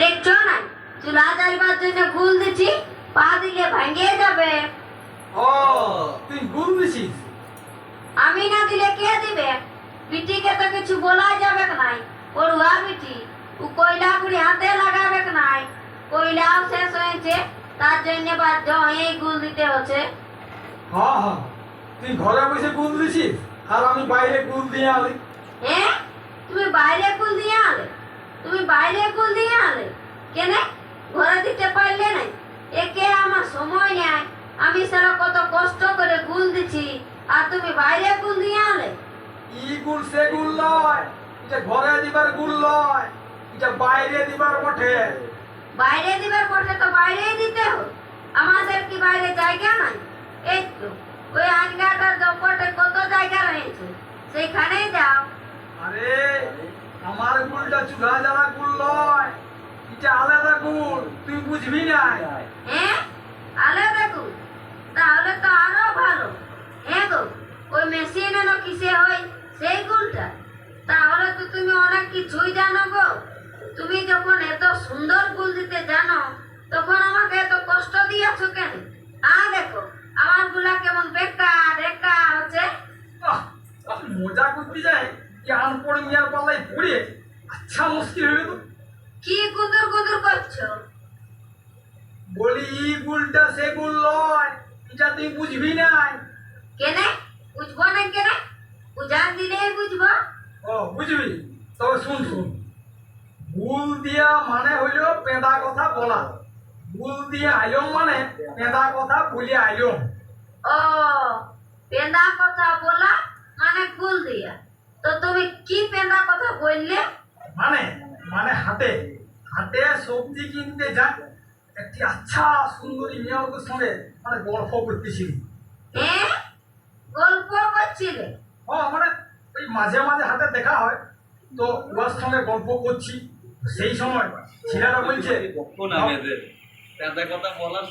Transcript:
দেখছ না? চুলা জ্বালবার জন্য গুল দিচ্ছি পা দিলে ভেঙে যাবে। ও তুই গুল দিছিস আমি না দিলে কে দিবে? বিটিকে তো কিছু বলা যাবে নাই। পড়ুয়া বিটি ও কয়লা গুড়ি হাতে লাগাবে নাই। কয়লাও শেষ হয়েছে তার জন্য বাধ্য হয়ে গুল দিতে হচ্ছে। হ্যাঁ হ্যাঁ তুই ঘরে বসে গুল দিছিস আর আমি বাইরে গুল দিয়ে আলি। হ্যাঁ? তুমি বাইরে গুল দিয়ে আলে? তুমি বাইরে গুল দিয়ে আলে কেন ঘরে দিতে পারলে নাই একে আমার সময় নেয় আমি সারা কত কষ্ট গুল দিচ্ছি আর তুমি বাইরে গুল দিয়ে আলে ই গুল সে গুল লয়। এটা ঘরে দিবার গুল লয়। এটা বাইরে দিবার বটে। বাইরে দিবার পথে তো বাইরেই দিতে হবে আমাদের কি বাইরে জায়গা নাই? এই তো ওই আনগাটার দপটে কত জায়গা রয়েছে? সেইখানেই যাও। আরে আমার গুলটা চুলা জ্বালা গুল লয়। এটা আলাদা গুল তুই বুঝবি না। হ্যাঁ? আলাদা দেখো তাহলে তো আরও ভালো হ্যাঁ গো ওই মেশিন এলো কিসে হয় সেই গুলটা তাহলে তো তুমি অনেক কিছুই জানো গো? তুমি যখন এত সুন্দর গুল দিতে জানো তখন আমাকে এত কষ্ট দিয়েছ কেন? আ দেখো আমারগুলা কেমন বেকার বেকার হচ্ছে। মজা করতে যায় কি আন পড়ে মিয়ার পাল্লাই পড়ে। আচ্ছা মুশকিল হয়ে গেল। কি গুদুর গুদুর করছ? বলি ই গুলটা সে গুল লয় এটা তুই বুঝবি নাই। কেনে? বুঝব না কেনে? বুঝান দিলেই বুঝব। ও বুঝবি। তবে শুন শুন ভুল দিয়া মানে হইল পেদা কথা বলা। ভুল দিয়ে আইলম মানে পেদা কথা বলে আইলম ও পেন্দা কথা বলা মানে গুল দিয়া। তো তুমি কি পেন্দা কথা বললে? মানে মানে হাটে হাটে সবজি কিনতে যাই একটি আচ্ছা সুন্দরী মেয়ের সঙ্গে মানে গল্প করতেছিলি। হ্যাঁ? গল্প করছিলে? ও মানে ওই মাঝে মাঝে হাতে দেখা হয়। তো ওর সঙ্গে গল্প করছি সেই সময় ছেলেরা বলছে কথা বলার